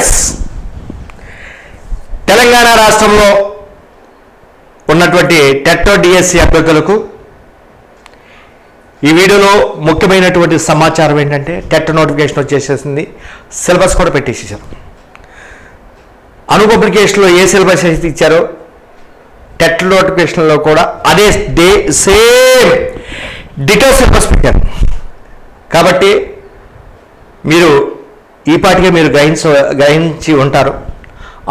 Yes. Telangana రాష్ట్రంలో ఉన్నటువంటి టెట్టో DSC అభ్యర్థులకు ఈ వీడియోలో ముఖ్యమైనటువంటి సమాచారం ఏంటంటే టెట్ నోటిఫికేషన్ వచ్చేసేసింది. సిలబస్ కూడా పెట్టేసేసారు. అను అప్లికేషన్లో ఏ సిలబస్ అయితే ఇచ్చారో టెట్ నోటిఫికేషన్లో కూడా అదే డే సేమ్ డిటో సిలబస్ పెట్టారు. కాబట్టి మీరు ఈ పాటికే మీరు గ్రహించ గ్రహించి ఉంటారు.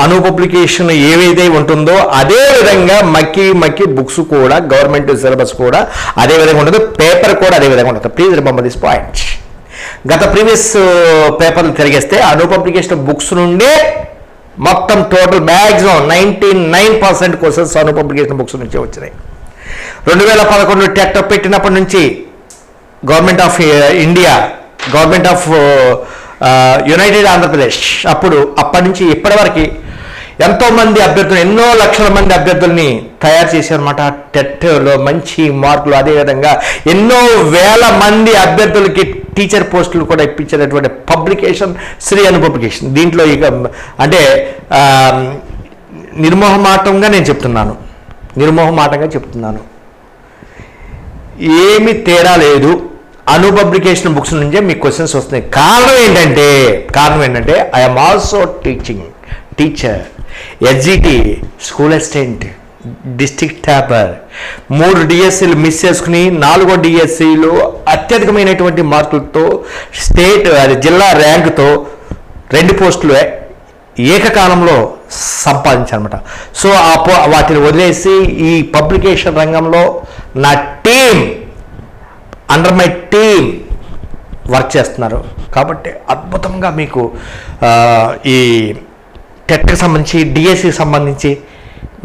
అను పబ్లికేషన్ ఏవైతే ఉంటుందో అదే విధంగా మక్కి మక్కి బుక్స్ కూడా గవర్నమెంట్ సిలబస్ కూడా అదే విధంగా ఉంటుంది. పేపర్ కూడా అదే విధంగా ఉంటుంది. ప్లీజ్ రిమంబర్ దిస్ పాయింట్ గత ప్రీవియస్ పేపర్లు తిరిగేస్తే అను పబ్లికేషన్ బుక్స్ నుండే మొత్తం total maximum ninety nine percent questions Anu publication books నుంచే వచ్చినాయి. రెండు వేల పదకొండు టెట్ పెట్టినప్పటి నుంచి government of India government of united Andhra Pradesh అప్పుడు అప్పటి నుంచి ఇప్పటివరకు ఎంతోమంది అభ్యర్థులు ఎన్నో లక్షల మంది అభ్యర్థుల్ని తయారు చేశారన్నమాట. టెట్లో మంచి మార్కులు అదేవిధంగా ఎన్నో వేల మంది అభ్యర్థులకి టీచర్ పోస్టులు కూడా ఇప్పించేటటువంటి పబ్లికేషన్ శ్రీ అను పబ్లికేషన్. దీంట్లో ఇక అంటే నిర్మోహమాటంగా నేను చెప్తున్నాను. నిర్మోహమాటంగా చెప్తున్నాను. ఏమి తేడా లేదు. అను పబ్లికేషన్ బుక్స్ నుంచే మీకు క్వశ్చన్స్ వస్తున్నాయి. కారణం ఏంటంటే కారణం ఏంటంటే I'm also teaching teacher SGT school assistant district topper మూడు డిఎస్సీలు మిస్ చేసుకుని నాలుగో డిఎస్సీలు అత్యధికమైనటువంటి మార్కులతో స్టేట్ అది జిల్లా ర్యాంకుతో రెండు పోస్టులు ఏకకాలంలో సంపాదించానమాట సో ఆ పో వాటిని వదిలేసి ఈ పబ్లికేషన్ రంగంలో నా team under my team work చేస్తున్నారు. కాబట్టి అద్భుతంగా మీకు ఈ టెట్కి సంబంధించి డిఎస్సికి సంబంధించి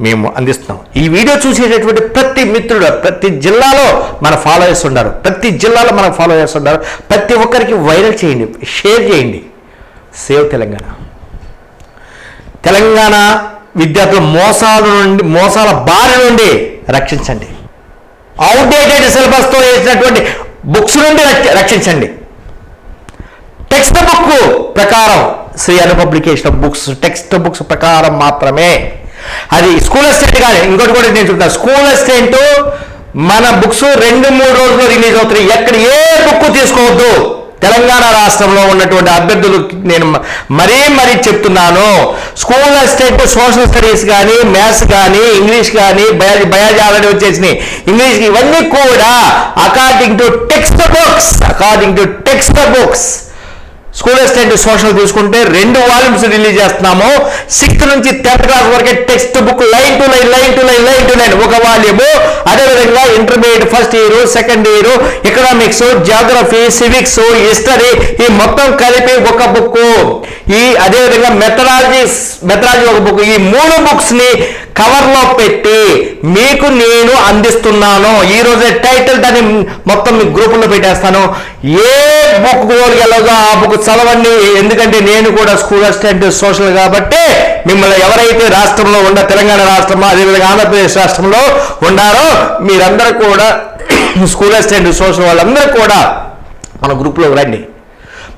మేము అందిస్తున్నాం. ఈ వీడియో చూసేటటువంటి ప్రతి మిత్రుడు ప్రతి జిల్లాలో మన ఫాలోయర్స్ ఉన్నారు. ప్రతి జిల్లాలో మన ఫాలోయర్స్ ఉన్నారు. ప్రతి ఒక్కరికి వైరల్ చేయండి షేర్ చేయండి. సేవ్ తెలంగాణ. తెలంగాణ విద్యార్థుల మోసాల నుండి మోసాల బారి నుండి రక్షించండి. అవుట్డేటెడ్ సిలబస్తో వేసినటువంటి బుక్స్ నుండి రక్ష- రక్షించండి. టెక్స్ట్ బుక్ ప్రకారం Shri Anu publication books textbooks ప్రకారం మాత్రమే. అది స్కూల్ అసిస్టెంట్ కానీ ఇంకోటి కూడా నేను చెప్తాను స్కూల్ అసిస్టెంట్ మన బుక్స్ రెండు మూడు రోజుల్లో రిలీజ్ అవుతున్నాయి. ఎక్కడ ఏ బుక్ తీసుకోవద్దు. తెలంగాణ రాష్ట్రంలో ఉన్నటువంటి అభ్యర్థులు నేను మరీ మరీ చెప్తున్నాను. స్కూల్ అసిస్టెంట్ సోషల్ స్టడీస్ కానీ మ్యాథ్స్ కానీ ఇంగ్లీష్ కానీ బయాలజీ బయాలజీ ఆల్రెడీ వచ్చేసినాయి. ఇంగ్లీష్ ఇవన్నీ కూడా according to textbooks according to textbooks school assistant social చూసుకుంటే రెండు వాల్యూమ్స్ రిలీజ్ చేస్తున్నాము. సిక్స్త్ నుంచి టెన్త్ క్లాస్ వరకే textbook line to line line to line line to line ఒక వాల్యూము. అదేవిధంగా intermediate first year second year economics geography civics history ఈ మొత్తం కలిపి ఒక బుక్ ఈ అదేవిధంగా మెథడాలజీ మెథడాలజీ ఒక బుక్ ఈ మూడు బుక్స్ కవర్లో పెట్టి మీకు నేను అందిస్తున్నాను. ఈరోజు టైటిల్ దాన్ని మొత్తం మీ గ్రూపుల్లో పెట్టేస్తాను. ఏ బుక్ వెళ్ళదో ఆ బుక్ చదవండి. ఎందుకంటే నేను కూడా స్కూల్ అసిస్టెంట్ సోషల్ కాబట్టి మిమ్మల్ని ఎవరైతే రాష్ట్రంలో ఉండ తెలంగాణ రాష్ట్రంలో అదేవిధంగా ఆంధ్రప్రదేశ్ రాష్ట్రంలో ఉన్నారో మీరందరూ కూడా స్కూల్ అసిస్టెంట్ సోషల్ వాళ్ళందరూ కూడా మన గ్రూప్లో రండి.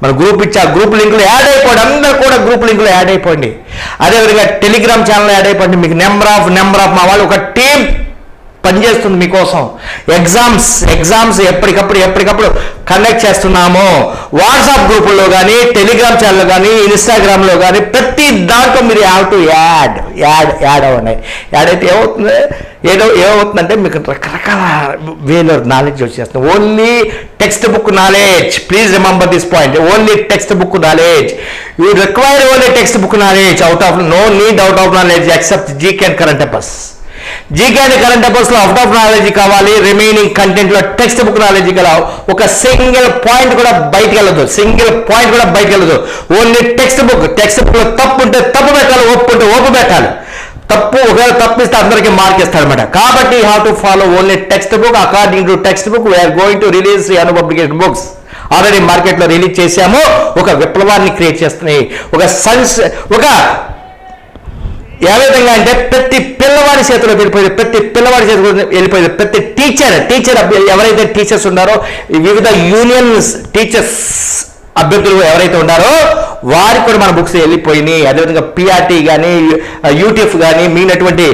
మన గ్రూప్ ఇచ్చి ఆ గ్రూప్ లింకులు యాడ్ అయిపోండి. అందరు కూడా గ్రూప్ లింకులు యాడ్ అయిపోండి. అదేవిధంగా టెలిగ్రామ్ ఛానల్ యాడ్ అయిపోండి. మీకు నెంబర్ ఆఫ్ నెంబర్ ఆఫ్ మా వాళ్ళు ఒక టీం పనిచేస్తుంది మీకోసం. ఎగ్జామ్స్ ఎగ్జామ్స్ ఎప్పటికప్పుడు ఎప్పటికప్పుడు కండక్ట్ చేస్తున్నాము. వాట్సాప్ గ్రూపుల్లో కానీ టెలిగ్రామ్ ఛానల్ కానీ ఇన్స్టాగ్రామ్లో కానీ ప్రతి దాంట్లో మీరు have to add add add అవ్వండి యాడ్ అయితే ఏమవుతుంది? ఏదో ఏమవుతుందంటే మీకు రకరకాల వేలో నాలెడ్జ్ వచ్చేస్తుంది. Only textbook knowledge please remember this point only textbook knowledge you require only textbook knowledge out of no need out of knowledge except GK and current affairs GK and current అఫైర్స్లో out of knowledge కావాలి. Remaining కంటెంట్లో textbook knowledge గల ఒక single point కూడా బయటకు వెళ్ళదు. Single point కూడా బయటకు వెళ్ళదు. ఓన్లీ టెక్స్ట్ బుక్ టెక్స్ట్ బుక్లో తప్పు ఉంటే తప్పు పెట్టాలి ఒప్పు ఉంటే ఒప్పు పెట్టాలి. తప్పు ఒకవేళ తప్పిస్తే అందరికీ మార్క్ ఇస్తాడనమాట కాబట్టి have to follow only textbook according to textbook we're going to release Anu publication books already మార్కెట్లో రిలీజ్ చేశాము. ఒక విప్లవాన్ని క్రియేట్ చేస్తున్నాయి. ఒక సన్స్ ఒక ఏ విధంగా అంటే ప్రతి పిల్లవాడి చేతిలో వెళ్ళిపోయింది. ప్రతి పిల్లవాడి చేతిలో వెళ్ళిపోయింది. ప్రతి టీచర్ టీచర్ ఎవరైతే టీచర్స్ ఉన్నారో వివిధ యూనియన్స్ టీచర్స్ అభ్యర్థులు ఎవరైతే ఉన్నారో వారికి కూడా మన బుక్స్ వెళ్ళిపోయినాయి. అదేవిధంగా పిఆర్టీ కానీ యూటీఎఫ్ కానీ మిగిలినటువంటి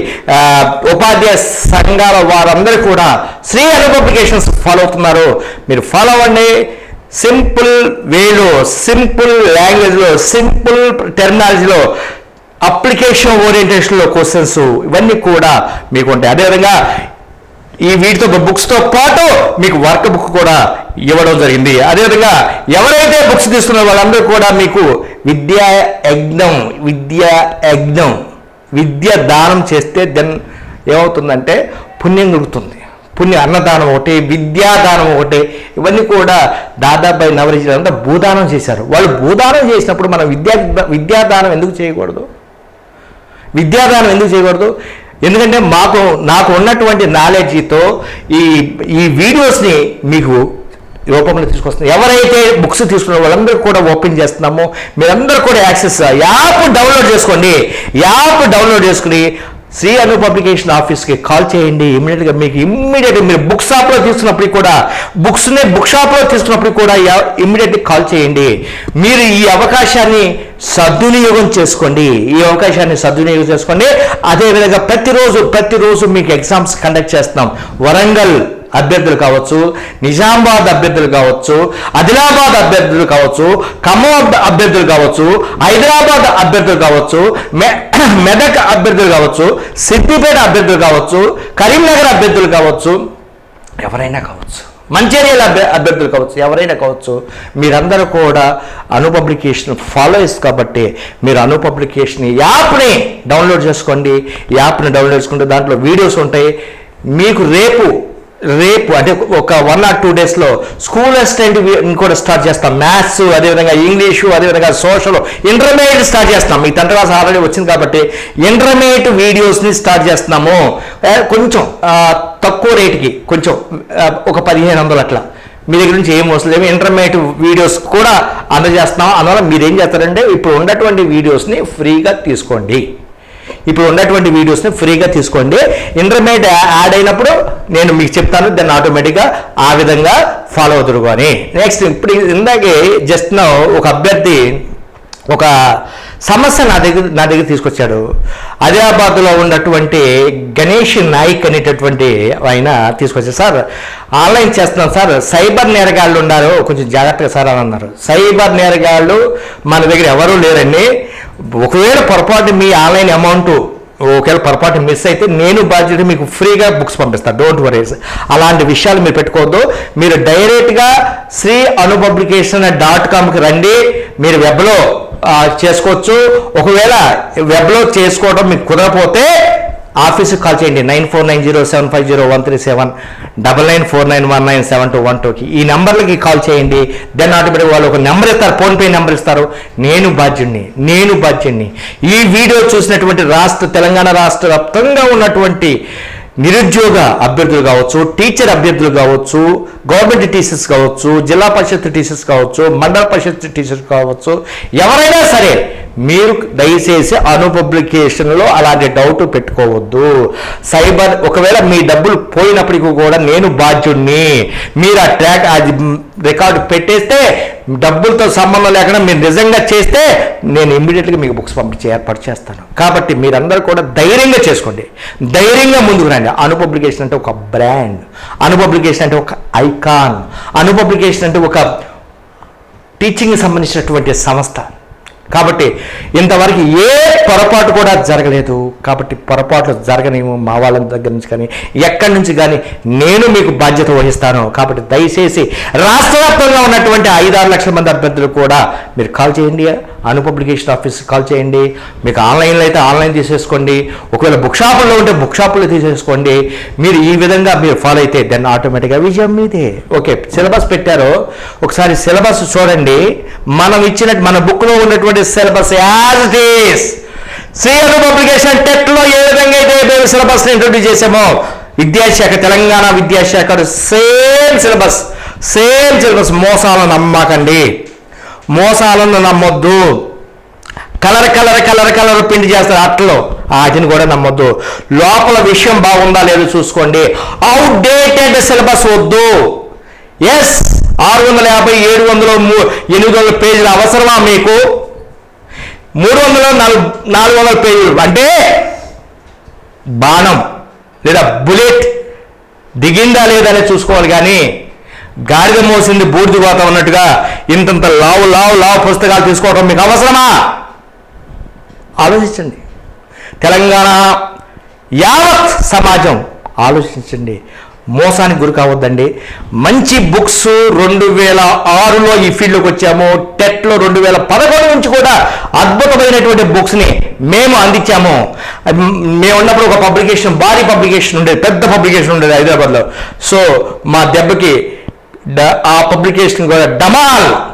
ఉపాధ్యాయ సంఘాల వారందరూ కూడా శ్రీ అను ఫాలో అవుతున్నారు. మీరు ఫాలో అవ్వండి. సింపుల్ వేలో సింపుల్ లాంగ్వేజ్లో సింపుల్ టెర్మినాలజీలో అప్లికేషన్ ఓరియంటేషన్లో క్వశ్చన్స్ ఇవన్నీ కూడా మీకు ఉంటాయి. అదేవిధంగా ఈ వీటితో బుక్స్తో పాటు మీకు వర్క్ బుక్ కూడా ఇవ్వడం జరిగింది. అదేవిధంగా ఎవరైతే బుక్స్ తీసుకున్న వాళ్ళందరూ కూడా మీకు విద్యా యజ్ఞం విద్యా యజ్ఞం విద్య దానం చేస్తే దెన్ ఏమవుతుందంటే పుణ్యం కలుగుతుంది పుణ్య అన్నదానం ఒకటి విద్యాదానం ఒకటి ఇవన్నీ కూడా దాదాపు అంతా భూదానం చేశారు. వాళ్ళు భూదానం చేసినప్పుడు మనం విద్యా విద్యాదానం ఎందుకు చేయకూడదు? విద్యాదానం ఎందుకు చేయకూడదు? ఎందుకంటే మాకు నాకు ఉన్నటువంటి నాలెడ్జ్తో ఈ ఈ వీడియోస్ని మీకు రూపంలో తీసుకొస్తుంది ఎవరైతే బుక్స్ తీసుకున్న వాళ్ళందరూ కూడా ఓపెన్ చేస్తున్నామో. మీరందరూ కూడా యాక్సెస్ యాప్ డౌన్లోడ్ చేసుకోండి. యాప్ డౌన్లోడ్ చేసుకుని శ్రీ అను పబ్లికేషన్ ఆఫీస్కి కాల్ చేయండి. ఇమ్మీడియట్గా మీకు ఇమ్మీడియట్గా మీరు బుక్ షాప్లో తీసుకున్నప్పటికి కూడా బుక్స్ని బుక్ షాప్లో తీసుకున్నప్పుడు కూడా ఇమ్మీడియట్గా కాల్ చేయండి. మీరు ఈ అవకాశాన్ని సద్వినియోగం చేసుకోండి. ఈ అవకాశాన్ని సద్వినియోగం చేసుకోండి. అదేవిధంగా ప్రతిరోజు ప్రతిరోజు మీకు ఎగ్జామ్స్ కండక్ట్ చేస్తున్నాం. వరంగల్ అభ్యర్థులు కావచ్చు నిజామాబాద్ అభ్యర్థులు కావచ్చు ఆదిలాబాద్ అభ్యర్థులు కావచ్చు ఖమ్మం అభ్యర్థులు కావచ్చు హైదరాబాద్ అభ్యర్థులు కావచ్చు మె- మెదక్ అభ్యర్థులు కావచ్చు సిద్దిపేట అభ్యర్థులు కావచ్చు కరీంనగర్ అభ్యర్థులు కావచ్చు ఎవరైనా కావచ్చు. మంచిర్యాల అభ్య అభ్యర్థులు కావచ్చు ఎవరైనా కావచ్చు మీరందరూ కూడా అను పబ్లికేషన్ ఫాలోయర్స్ కాబట్టి మీరు అను పబ్లికేషన్ యాప్ని డౌన్లోడ్ చేసుకోండి. యాప్ని డౌన్లోడ్ చేసుకుంటే దాంట్లో వీడియోస్ ఉంటాయి. మీకు రేపు రేపు అంటే ఒక వన్ ఆర్ టూ డేస్లో స్కూల్ అసిస్టెంట్ కూడా స్టార్ట్ చేస్తాం. మ్యాథ్స్ అదేవిధంగా ఇంగ్లీషు అదేవిధంగా సోషల్ ఇంటర్మీడియట్ స్టార్ట్ చేస్తాం. మీ తండ్రి క్లాస్ ఆల్రెడీ వచ్చింది కాబట్టి ఇంటర్మీడియట్ వీడియోస్ని స్టార్ట్ చేస్తున్నాము. కొంచెం తక్కువ రేటుకి కొంచెం ఒక పదిహేను వందలు అట్లా. మీ దగ్గర నుంచి ఏం వస్తుంది ఇంటర్మీడియట్ వీడియోస్ కూడా అందజేస్తున్నాం. అందువల్ల మీరు ఏం చేస్తారంటే ఇప్పుడు ఉన్నటువంటి వీడియోస్ని ఫ్రీగా తీసుకోండి. ఇప్పుడు ఉన్నటువంటి వీడియోస్ని ఫ్రీగా తీసుకోండి. ఇంటర్మీడియట్ యాడ్ అయినప్పుడు నేను మీకు చెప్తాను దాన్ని ఆటోమేటిక్గా ఆ విధంగా ఫాలో అవుతురు. కానీ నెక్స్ట్ ఇప్పుడు ఇందాకే జస్ట్ నా ఒక అభ్యర్థి ఒక సమస్య నా దగ్గర నా దగ్గర తీసుకొచ్చాడు. ఆదిలాబాద్లో ఉన్నటువంటి గణేష్ నాయక్ అనేటటువంటి ఆయన తీసుకొచ్చారు. సార్ ఆన్లైన్ చేస్తున్నాం సార్. సైబర్ నేరగాళ్ళు ఉన్నారు. కొంచెం జాగ్రత్తగా సార్ అని అన్నారు. సైబర్ నేరగాళ్ళు మన దగ్గర ఎవరూ లేరండి. ఒకవేళ పొరపాటు మీ ఆన్లైన్ అమౌంట్ ఒకవేళ పొరపాటు మిస్ అయితే నేను బాధ్యత మీకు ఫ్రీగా బుక్స్ పంపిస్తాను డోంట్ వరీస్ అలాంటి విషయాలు మీరు పెట్టుకోవద్దు. మీరు డైరెక్ట్గా శ్రీ అను పబ్లికేషన్ డాట్ కామ్కి రండి. మీరు వెబ్లో చేసుకోవచ్చు. ఒకవేళ వెబ్లో చేసుకోవడం మీకు కుదరపోతే ఆఫీస్కి కాల్ చేయండి. Nine four nine zero seven five zero one three seven double nine four nine one nine seven two one టూకి ఈ నెంబర్లకి కాల్ చేయండి. దెన్ ఆటోమేటిక్ వాళ్ళు ఒక నెంబర్ ఇస్తారు ఫోన్పే నెంబర్ ఇస్తారు. నేను బాధ్యుణ్ణి నేను బాధ్యుణ్ణి. ఈ వీడియో చూసినటువంటి రాష్ట్ర తెలంగాణ రాష్ట్ర వ్యాప్తంగా ఉన్నటువంటి నిరుద్యోగ అభ్యర్థులు కావచ్చు టీచర్ అభ్యర్థులు కావచ్చు గవర్నమెంట్ టీచర్స్ కావచ్చు జిల్లా పరిషత్ టీచర్స్ కావచ్చు మండల పరిషత్ టీచర్స్ కావచ్చు ఎవరైనా సరే మీరు దయచేసి అను పబ్లికేషన్లో అలాంటి డౌట్ పెట్టుకోవద్దు. సైబర్ ఒకవేళ మీ డబ్బులు పోయినప్పటికీ కూడా నేను బాధ్యుడిని మీరు ఆ ట్రాక్ అది రికార్డు పెట్టేస్తే డబ్బులతో సంబంధం లేకుండా మీరు నిజంగా చేస్తే నేను ఇమ్మీడియట్గా మీకు బుక్స్ పంపించే ఏర్పాటు చేస్తాను. కాబట్టి మీరందరూ కూడా ధైర్యంగా చేసుకోండి. ధైర్యంగా ముందుకు రండి. అనుపబ్లికేషన్ అంటే ఒక బ్రాండ్ అనుపబ్లికేషన్ అంటే ఒక ఐకాన్ అనుపబ్లికేషన్ అంటే ఒక టీచింగ్కి సంబంధించినటువంటి సంస్థ. కాబట్టి ఇంతవరకు ఏ పొరపాటు కూడా జరగలేదు. కాబట్టి పొరపాట్లు జరగనేమో మా వాళ్ళ దగ్గర నుంచి కానీ ఎక్కడి నుంచి కానీ నేను మీకు బాధ్యత వహిస్తాను. కాబట్టి దయచేసి రాష్ట్ర వ్యాప్తంగా ఉన్నటువంటి ఐదారు లక్షల మంది అభ్యర్థులు కూడా మీరు కాల్ చేయండి. అను పబ్లికేషన్ ఆఫీస్కి కాల్ చేయండి. మీకు ఆన్లైన్లో అయితే ఆన్లైన్ తీసేసుకోండి. ఒకవేళ బుక్ షాపుల్లో ఉంటే బుక్ షాపులో తీసేసుకోండి. మీరు ఈ విధంగా మీరు ఫాలో అయితే దెన్ ఆటోమేటిక్గా విజయం మీదే. ఓకే సిలబస్ పెట్టారు. ఒకసారి సిలబస్ చూడండి. మనం ఇచ్చిన మన బుక్లో ఉన్నటువంటి syllabus as it is Shri publication టెట్లో ఏ విధంగా అయితే మేము సిలబస్ ఇంట్రొడ్యూస్ చేసామో విద్యాశాఖ తెలంగాణ విద్యాశాఖ సేమ్ సిలబస్ సేమ్ సిలబస్ మోసాలను నమ్మకండి. మోసాలను నమ్మొద్దు. కలర్ కలర్ కలర్ కలర్ పిండి చేస్తారు అట్టలో వాటిని కూడా నమ్మొద్దు. లోపల విషయం బాగుందా లేదో చూసుకోండి. అవుట్డేటెడ్ సిలబస్ వద్దు. ఎస్ ఆరు వందల యాభై ఏడు వందల మూ- ఎనిమిది వందల పేజీల అవసరమా మీకు? మూడు వందల నాలుగు నాలుగు వందల పేజీలు. అంటే బాణం లేదా బుల్లెట్ దిగిందా లేదా చూసుకోవాలి కానీ గాడిద మోసింది బూడిది కోత ఉన్నట్టుగా ఇంతంత లావు లావు లావు పుస్తకాలు తీసుకోవడం మీకు అవసరమా? ఆలోచించండి. తెలంగాణ యావత్ సమాజం ఆలోచించండి. మోసానికి గురి కావద్దండి. మంచి బుక్స్ రెండు వేల ఆరులో ఈ ఫీల్డ్లోకి వచ్చాము. టెట్లో రెండు వేల పదకొండు నుంచి కూడా అద్భుతమైనటువంటి బుక్స్ని మేము అందించాము. మేము ఉన్నప్పుడు ఒక పబ్లికేషన్ భారీ పబ్లికేషన్ ఉండేది పెద్ద పబ్లికేషన్ ఉండేది హైదరాబాద్లో. సో మా దెబ్బకి డ- ఆ పబ్లికేషన్ కూడా డమాల్.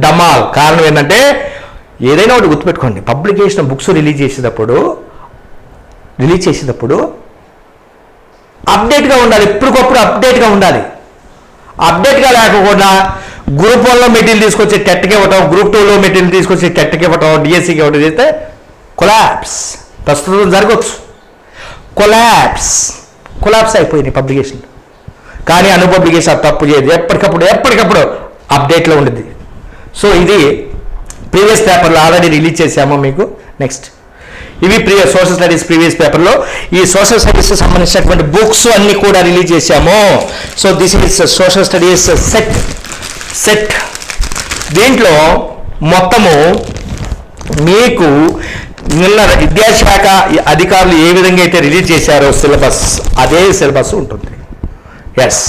డమాల్. కారణం ఏంటంటే ఏదైనా ఒకటి గుర్తుపెట్టుకోండి. పబ్లికేషన్ బుక్స్ రిలీజ్ చేసేటప్పుడు రిలీజ్ చేసేటప్పుడు అప్డేట్గా ఉండాలి. ఎప్పటికప్పుడు అప్డేట్గా ఉండాలి. అప్డేట్గా లేకుండా గ్రూప్ వన్లో మెటీరియల్ తీసుకొచ్చి టెట్కి ఇవ్వటం గ్రూప్ టూలో మెటీరియల్ తీసుకొచ్చి టెట్కి ఇవ్వటం డిఎస్సికి ఇవ్వటం చేస్తే కొలాప్స్ ప్రస్తుతం జరగవచ్చు కొలాప్స్ కొలాప్స్ అయిపోయింది పబ్లికేషన్ కానీ అను పబ్లికేషన్ తప్పు చేయదు. ఎప్పటికప్పుడు ఎప్పటికప్పుడు అప్డేట్లో ఉండేది సో ఇది ప్రీవియస్ పేపర్లో ఆల్రెడీ రిలీజ్ చేసాము మీకు. నెక్స్ట్. ఇవి ప్రియ సోషల్ స్టడీస్ ప్రీవియస్ పేపర్లో. ఈ సోషల్ స్టడీస్కి సంబంధించినటువంటి బుక్స్ అన్నీ కూడా రిలీజ్ చేశాము. So this is social studies set. Set. దీంట్లో మొత్తము మీకు నిన్న విద్యాశాఖ అధికారులు ఏ విధంగా అయితే రిలీజ్ చేశారో సిలబస్ అదే సిలబస్ ఉంటుంది. ఎస్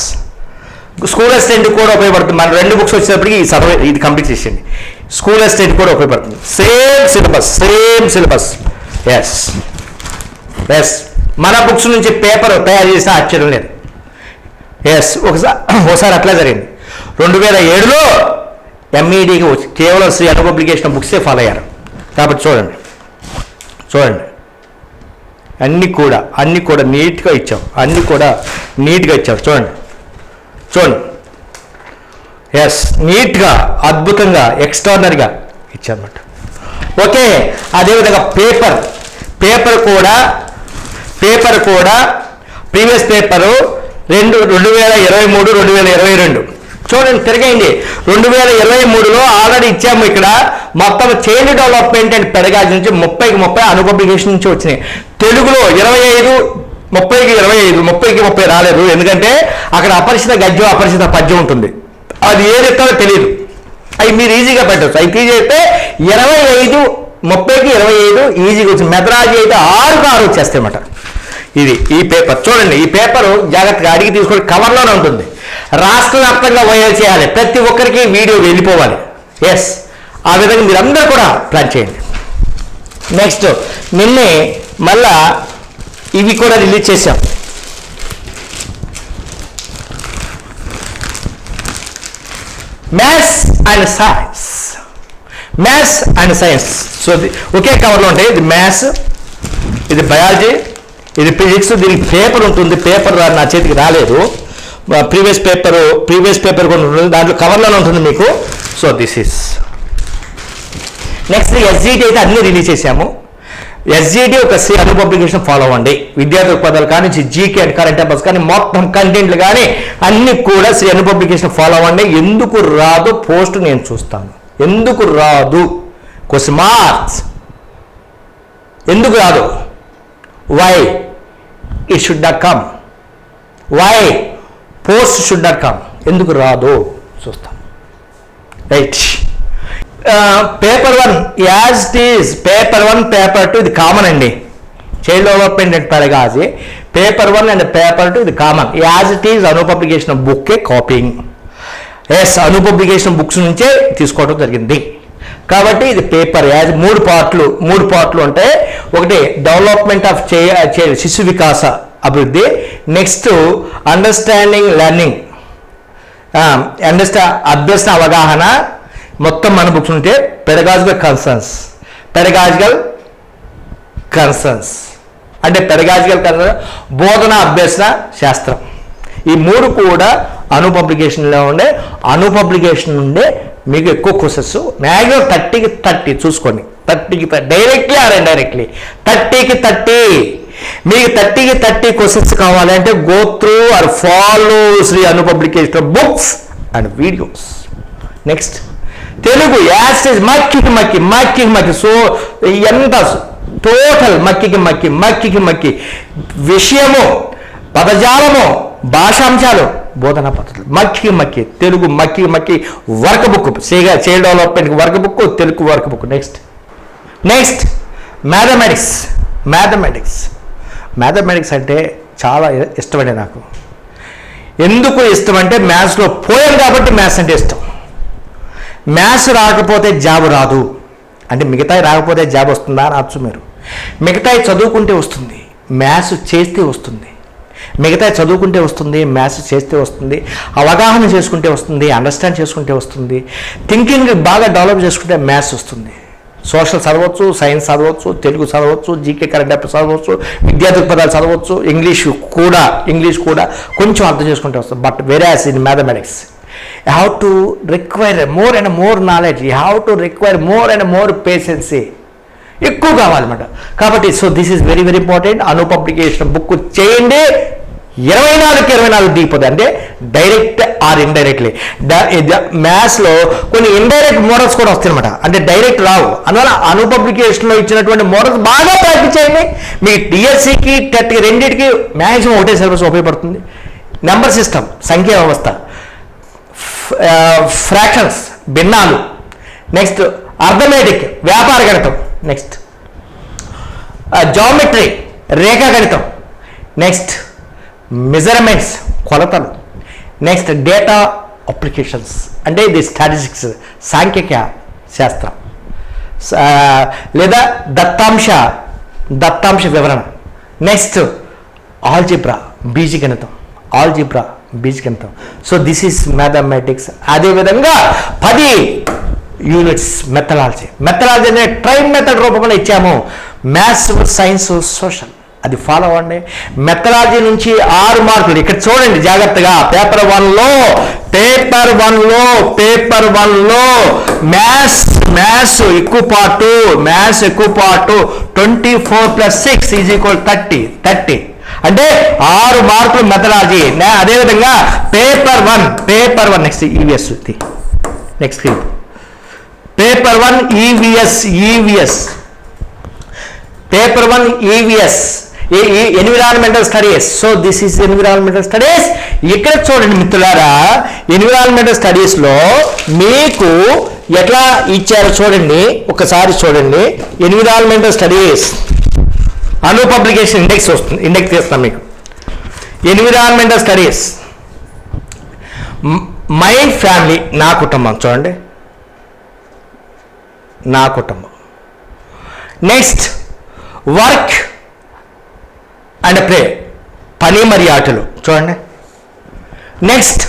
స్కూల్ అసిస్టెంట్ కూడా ఉపయోగపడుతుంది. మన రెండు బుక్స్ వచ్చేటప్పటికి ఈ సర్వే ఇది కంప్లీట్ చేసేయండి స్కూల్ అసిస్టెంట్ కూడా ఉపయోగపడుతుంది. Same syllabus same syllabus yes yes మన బుక్స్ నుంచి పేపర్ తయారు చేసినా ఆశ్చర్యం లేదు. ఎస్ ఒకసారి ఒకసారి అట్లా జరిగింది. రెండు వేల ఏడులో ఎంఈడికి వచ్చి కేవలం శ్రీ అను పబ్లికేషన్ బుక్సే ఫాలో అయ్యారు. కాబట్టి చూడండి. చూడండి. అన్నీ కూడా అన్నీ కూడా నీట్గా ఇచ్చాం. అన్నీ కూడా నీట్గా ఇచ్చాం. చూడండి. చూడండి. ఎస్ నీట్గా అద్భుతంగా ఎక్స్ట్రాడినరీగా ఇచ్చారన్నమాట. ఓకే అదేవిధంగా పేపర్. పేపర్ కూడా పేపర్ కూడా ప్రీవియస్ పేపరు రెండు రెండు వేల ఇరవై మూడు రెండు వేల ఇరవై రెండు. చూడండి తిరగండి రెండు వేల ఇరవై మూడులో ఆల్రెడీ ఇచ్చాము ఇక్కడ. మొత్తం చైల్డ్ డెవలప్మెంట్ అండ్ పెడగాజీ నుంచి ముప్పైకి ముప్పై అనుపబ్లికేషన్ నుంచి వచ్చినాయి. తెలుగులో ఇరవై ఐదు ముప్పైకి ఇరవై ఐదు ముప్పైకి ముప్పై రాలేదు. ఎందుకంటే అక్కడ అపరిచిత గద్యం అపరిచిత పద్యం ఉంటుంది. అది ఏది ఎత్తాలో తెలియదు అవి మీరు ఈజీగా పెట్టచ్చు. అవి తీసి అయితే ఇరవై ఐదు ముప్పైకి ఇరవై ఐదు ఈజీగా వచ్చింది మెదరాజీ అయితే ఆరుకు ఆరు వచ్చేస్తాయి అన్నమాట ఇది ఈ పేపర్ చూడండి ఈ పేపర్ జాగ్రత్తగా అడిగి తీసుకొని కవర్లోనే ఉంటుంది. రాష్ట్ర వ్యాప్తంగా వైరల్ చేయాలి. ప్రతి ఒక్కరికి వీడియో వెళ్ళిపోవాలి. ఎస్ ఆ విధంగా మీరందరూ కూడా ప్లాన్ చేయండి. నెక్స్ట్ నిన్నే మళ్ళా ఇవి కూడా రిలీజ్ చేశాం. Maths and science maths and science so ఒకే కవర్లో ఉంటాయి. ఇది మ్యాథ్స్ ఇది బయాలజీ ఇది ఫిజిక్స్ దీనికి పేపర్ ఉంటుంది. పేపర్ నా చేతికి రాలేదు. ప్రీవియస్ పేపర్ ప్రీవియస్ పేపర్ కూడా ఉంటుంది. దాంట్లో కవర్లోనే ఉంటుంది మీకు. So this is next SGT అయితే అన్ని రిలీజ్ చేశాము. ఎస్జిటి ఒక సి అను పబ్లికేషన్ ఫాలో అవ్వండి విద్యార్థి పదాలు కానీ జీకే అండ్ కరెంట్ అఫైర్స్ కానీ మొత్తం కంటెంట్లు కానీ అన్ని కూడా శ్రీ అను పబ్లికేషన్ ఫాలో అవ్వండి ఎందుకు రాదు? పోస్ట్ నేను చూస్తాను. ఎందుకు రాదు? క్వశ్చన్ మార్క్స్ ఎందుకు రాదు? Why it should not come why post should not come ఎందుకు రాదు చూస్తాం. Right paper one as it is paper one paper two ఇది కామన్ అండి. Child development and pedagogy paper one and paper two ఇది common as it is Anu publication బుక్కే copying ఎస్ Anu publication books నుంచే తీసుకోవడం జరిగింది. కాబట్టి ఇది పేపర్ యాజ్ మూడు పార్ట్లు మూడు పార్ట్లు అంటే ఒకటి డెవలప్మెంట్ ఆఫ్ చే శిశు వికాస అభివృద్ధి. నెక్స్ట్ అండర్స్టాండింగ్ లెర్నింగ్ అండర్స్టా అభ్యసన అవగాహన. మొత్తం మన బుక్స్ ఉంటే పెడగాజికల్ కన్సర్న్స్ పెడగాజికల్ కన్సర్న్స్ అంటే పెడగాజికల్ కన్సర్న్ బోధన అభ్యసన శాస్త్రం. ఈ మూడు కూడా అను పబ్లికేషన్లో ఉండే అను పబ్లికేషన్ నుండే మీకు ఎక్కువ క్వశ్చన్స్ మ్యాక్సిమం థర్టీకి థర్టీ చూసుకోండి. థర్టీకి డైరెక్ట్లీ ఆర్ ఇండైరెక్ట్లీ థర్టీకి థర్టీ మీకు థర్టీకి థర్టీ క్వశ్చన్స్ కావాలంటే go through or follow Shri Anu publication books and videos next Telugu యాస్టేజ్ మక్కికి మక్కి మక్కికి మక్కి. సో ఎంత టోటల్ మక్కికి మక్కి మక్కికి మక్కి. విషయము పదజాలము భాషాంశాలు బోధనా పద్ధతులు. మక్కి మక్కి తెలుగు మక్కి మక్కి వర్క్ బుక్. చేయగా child development work book Telugu work book. Next next mathematics mathematics mathematics అంటే చాలా ఇష్టమండి నాకు. ఎందుకు ఇష్టం అంటే మ్యాథ్స్లో పోయాను కాబట్టి మ్యాథ్స్ అంటే ఇష్టం. మ్యాథ్స్ రాకపోతే జాబ్ రాదు. అంటే మిగతాయి రాకపోతే జాబ్ వస్తుందా? అని అచ్చు మీరు. మిగతాయి చదువుకుంటే వస్తుంది. మ్యాథ్స్ చేస్తే వస్తుంది. మిగతా చదువుకుంటే వస్తుంది మ్యాథ్స్ చేస్తే వస్తుంది. అవగాహన చేసుకుంటే వస్తుంది అండర్స్టాండ్ చేసుకుంటే వస్తుంది. థింకింగ్ బాగా డెవలప్ చేసుకుంటే మ్యాథ్స్ వస్తుంది. సోషల్ చదవచ్చు సైన్స్ చదవచ్చు తెలుగు చదవచ్చు జీకే కరెంట్ అఫేర్స్ చదవచ్చు విద్యార్థి పదాలు చదవచ్చు ఇంగ్లీష్ కూడా ఇంగ్లీష్ కూడా కొంచెం అర్థం చేసుకుంటే వస్తుంది. But whereas in mathematics you have to require more and more knowledge you have to require more and more patience ఎక్కువ కావాలన్నమాట. కాబట్టి so this is very very important Anu publication book చేయండి. ఇరవై నాలుగుకి ఇరవై నాలుగు దిగిపోతుంది అంటే డైరెక్ట్ ఆర్ ఇండైరెక్ట్లీ మ్యాథ్స్లో కొన్ని ఇండైరెక్ట్ మోడల్స్ కూడా వస్తాయన్నమాట. అంటే డైరెక్ట్ రావు. అందువల్ల అను పబ్లికేషన్లో ఇచ్చినటువంటి మోడల్స్ బాగా ప్రాక్టీస్ చేయండి మీ టీఎస్సీకి టెట్కి రెండింటికి మ్యాక్సిమం ఒకటే సిలబస్ ఉపయోగపడుతుంది. నెంబర్ సిస్టమ్ సంఖ్యా వ్యవస్థ ఫ్రాక్షన్స్ భిన్నాలు. నెక్స్ట్ అర్థమేటిక్ వ్యాపార గణితం. నెక్స్ట్ జామెట్రీ రేఖాగణితం నెక్స్ట్ మెజర్మెంట్స్ కొలతలు. నెక్స్ట్ డేటా అప్లికేషన్స్ అంటే ఇది స్టాటిస్టిక్స్ సాంఖ్యక శాస్త్రం. లేదా దత్తాంశ దత్తాంశ వివరణ. నెక్స్ట్ ఆల్జిబ్రా బీజగణితం ఆల్జిబ్రా బీజగణితం సో దిస్ ఈస్ మ్యాథమెటిక్స్ అదేవిధంగా పది యూనిట్స్ మెథడాలజీ మెథడాలజీ అనే ట్రైన్ మెథడ్ రూపంలో ఇచ్చాము. మ్యాథ్స్ సైన్స్ సోషల్ అది ఫాలో అవ్వండి. మెథడాలజీ నుంచి ఆరు మార్కులు. ఇక్కడ చూడండి జాగ్రత్తగా. పేపర్ వన్లో పేపర్ వన్లో పేపర్ వన్లో మ్యాథ్స్ మ్యాథ్స్ ఎక్కువ పాటు మ్యాథ్స్ ఎక్కువ పాటు twenty four plus six is equal thirty thirty అంటే ఆరు మార్కులు మెథడాలజీ అదేవిధంగా paper one paper one next EVS next paper one EVS EVS paper one EVS environmental studies so this is environmental studies ఇక్కడ చూడండి మిత్రులారా environmental స్టడీస్లో మీకు ఎట్లా ఇచ్చారో చూడండి. ఒకసారి చూడండి. Environmental studies Anu publication index వస్తుంది. ఇండెక్స్ తీస్తాం మీకు. ఎన్విరాన్మెంటల్ స్టడీస్ మై ఫ్యామిలీ నా కుటుంబం చూడండి. నా కుటుంబం. నెక్స్ట్ వర్క్ అండ్ పని మరి ఆటలు. చూడండి. Next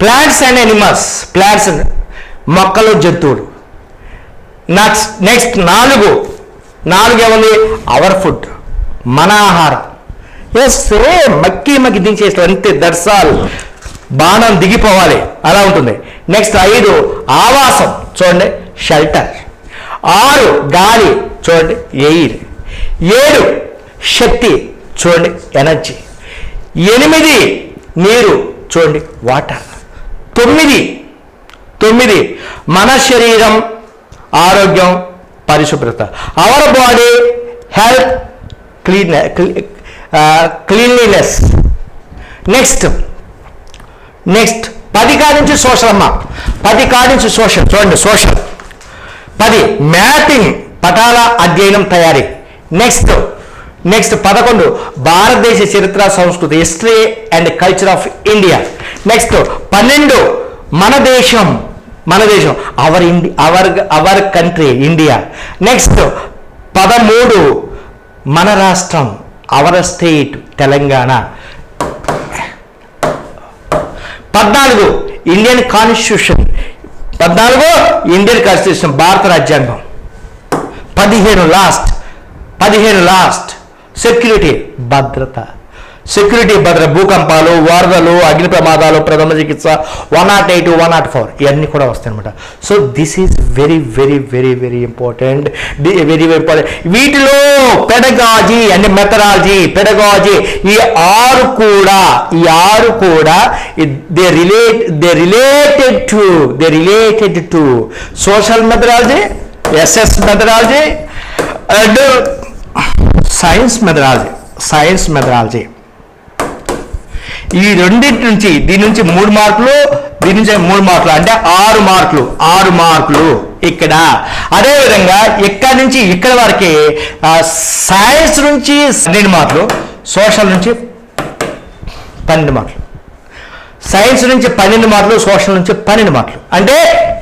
plants and animals plants మొక్కలు జంతువులు. నెక్స్ట్ నెక్స్ట్ నాలుగు. నాలుగు ఏముంది? అవర్ ఫుడ్ మన ఆహారం. ఎస్ సేమ్ మక్కి మక్కి దించేస్తాం అంతే దర్శాలు బాణం దిగిపోవాలి. అలా ఉంటుంది. నెక్స్ట్ ఐదు ఆవాసం. చూడండి షెల్టర్ ఆరు గాలి. చూడండి ఎయిర్ ఏడు శక్తి. చూడండి ఎనర్జీ. ఎనిమిది నీరు చూడండి వాటర్. తొమ్మిది తొమ్మిది మన శరీరం ఆరోగ్యం పరిశుభ్రత. Our body health clean cleanliness next next పది కాడి నుంచి సోషల్ అమ్మ. పది కాడి నుంచి సోషల్ చూడండి సోషల్ పది. మ్యాపింగ్ పటాల అధ్యయనం తయారీ. నెక్స్ట్ నెక్స్ట్ పదకొండు భారతదేశ చరిత్ర సంస్కృతి history and culture of India. Next పన్నెండు మన దేశం మన దేశం our India our our country India. Next పదమూడు మన రాష్ట్రం అవర్ స్టేట్ తెలంగాణ. పద్నాలుగు ఇండియన్ కాన్స్టిట్యూషన్. పద్నాలుగు ఇండియన్ కాన్స్టిట్యూషన్ భారత రాజ్యాంగం. పదిహేను లాస్ట్. పదిహేను లాస్ట్. సెక్యూరిటీ భద్రత. సెక్యూరిటీ భద్రత భూకంపాలు వరదలు అగ్ని ప్రమాదాలు ప్రథమ చికిత్స one nought eight one nought four ఇవన్నీ కూడా వస్తాయి అనమాట so this is very very very very important. Very very important. వీటిలో పెడగాజీ అండ్ మెథడాలజీ పెడగాజీ ఈ ఆరు కూడా ఈ ఆరు కూడా they relate they related to they related to social methodology SS methodology and science methodology science methodology ఈ రెండింటి నుంచి దీని నుంచి మూడు మార్కులు దీని నుంచి మూడు మార్కులు అంటే ఆరు మార్కులు ఆరు మార్కులు ఇక్కడ. అదేవిధంగా ఇక్కడ నుంచి ఇక్కడ వరకే సైన్స్ నుంచి రెండు మార్కులు సోషల్ నుంచి పన్నెండు మార్కులు. సైన్స్ నుంచి పన్నెండు మార్కులు సోషల్ నుంచి పన్నెండు మార్కులు. అంటే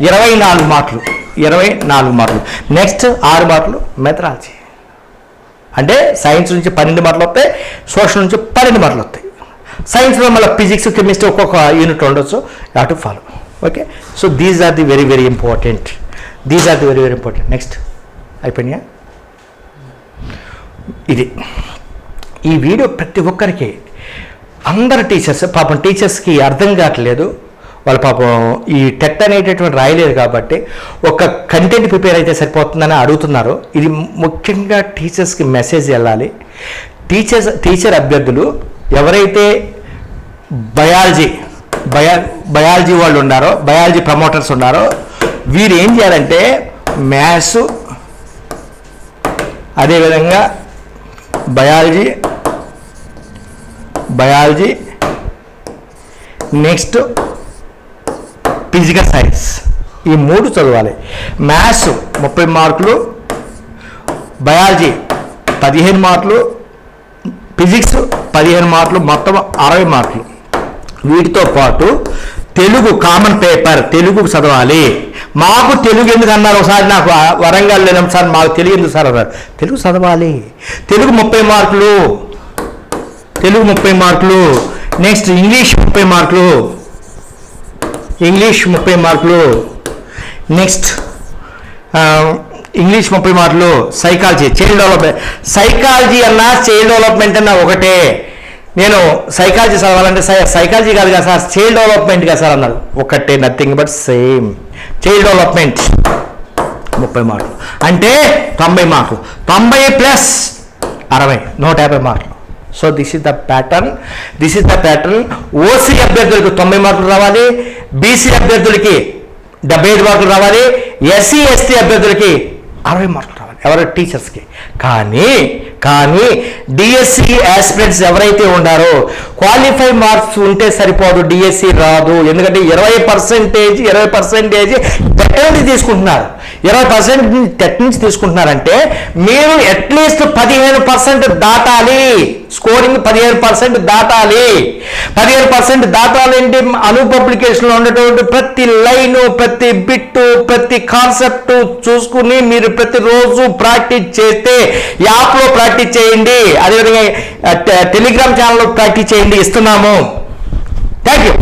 ఇరవై నాలుగు మార్కులు ఇరవై నాలుగు మార్కులు. నెక్స్ట్ ఆరు మార్కులు మెథడాలజీ అంటే సైన్స్ నుంచి పన్నెండు మార్కులు వస్తాయి సోషల్ నుంచి పన్నెండు మార్కులు వస్తాయి. సైన్స్లో మళ్ళీ ఫిజిక్స్ కెమిస్ట్రీ ఒక్కొక్క యూనిట్ ఉండొచ్చు. To follow okay so these are the very very important these are the very very important next అయిపోయినాయా? ఇది. ఈ వీడియో ప్రతి ఒక్కరికి అందరు టీచర్స్ పాపం టీచర్స్కి అర్థం కావట్లేదు. వాళ్ళ పాపం ఈ టెట్ అనేటటువంటి రాయలేదు కాబట్టి ఒక కంటెంట్ ప్రిపేర్ అయితే సరిపోతుందని అడుగుతున్నారు. ఇది ముఖ్యంగా టీచర్స్కి మెసేజ్ వెళ్ళాలి. టీచర్స్ టీచర్ అభ్యర్థులు ఎవరైతే బయాలజీ బయా బయాలజీ వాళ్ళు ఉన్నారో బయాలజీ ప్రమోటర్స్ ఉన్నారో వీరు ఏం చేయాలంటే మ్యాథ్స్ అదేవిధంగా biology biology next physical science. ఈ మూడు చదవాలి. మ్యాథ్స్ ముప్పై మార్కులు బయాలజీ పదిహేను మార్కులు ఫిజిక్స్ పదిహేను మార్కులు మొత్తం అరవై మార్కులు. వీటితో పాటు తెలుగు కామన్ పేపర్ తెలుగు చదవాలి. మాకు తెలుగు ఎందుకు అన్నారు? ఒకసారి నాకు వరంగల్ లేనం సార్ మాకు తెలుగు ఎందుకు సార్ అన్నారు? తెలుగు చదవాలి. తెలుగు ముప్పై మార్కులు తెలుగు ముప్పై మార్కులు నెక్స్ట్ ఇంగ్లీష్ ముప్పై మార్కులు. ఇంగ్లీష్ ముప్పై మార్కులు. నెక్స్ట్ ఇంగ్లీష్ ముప్పై మార్కులు సైకాలజీ చైల్డ్ డెవలప్మెంట్ సైకాలజీ అన్నా చైల్డ్ డెవలప్మెంట్ అన్నా ఒకటే. నేను సైకాలజీ చదవాలంటే సై సైకాలజీ కాదు కదా సార్ చైల్డ్ డెవలప్మెంట్ కదా సార్ అన్నారు. ఒకటే nothing but same child development ముప్పై మార్కులు. అంటే తొంభై మార్కులు. తొంభై ప్లస్ అరవై నూట యాభై మార్కులు. So this is the pattern this is the pattern OC అభ్యర్థులకు తొంభై మార్కులు రావాలి. బీసీ అభ్యర్థులకి డెబ్బై ఐదు మార్కులు రావాలి. ఎస్సీ ఎస్టీ అభ్యర్థులకి అరవై మార్కులు రావాలి. ఎవరు? టీచర్స్కి కానీ కానీ డిఎస్సి యాస్పిరెంట్స్ ఎవరైతే ఉన్నారో క్వాలిఫై మార్క్స్ ఉంటే సరిపోదు. డిఎస్సి రాదు. ఎందుకంటే ఇరవై పర్సెంటేజ్ ఇరవై పర్సెంటేజ్ టెట్ నుంచి తీసుకుంటున్నారు. ఇరవై పర్సెంట్ టెట్ నుంచి తీసుకుంటున్నారంటే మీరు అట్లీస్ట్ పదిహేను పర్సెంట్ దాటాలి. స్కోరింగ్ పదిహేను పర్సెంట్ దాటాలి. పదిహేను పర్సెంట్ దాటాలంటే అను పబ్లికేషన్లో ఉన్నటువంటి ప్రతి లైను ప్రతి బిట్టు ప్రతి కాన్సెప్ట్ చూసుకుని మీరు ప్రతిరోజు ప్రాక్టీస్ చేస్తే యాప్లో ప్రాక్టీస్ చేయండి. అదేవిధంగా టెలిగ్రామ్ ఛానల్లో ప్రాక్టీస్ చేయండి. ఇస్తున్నాము. Thank you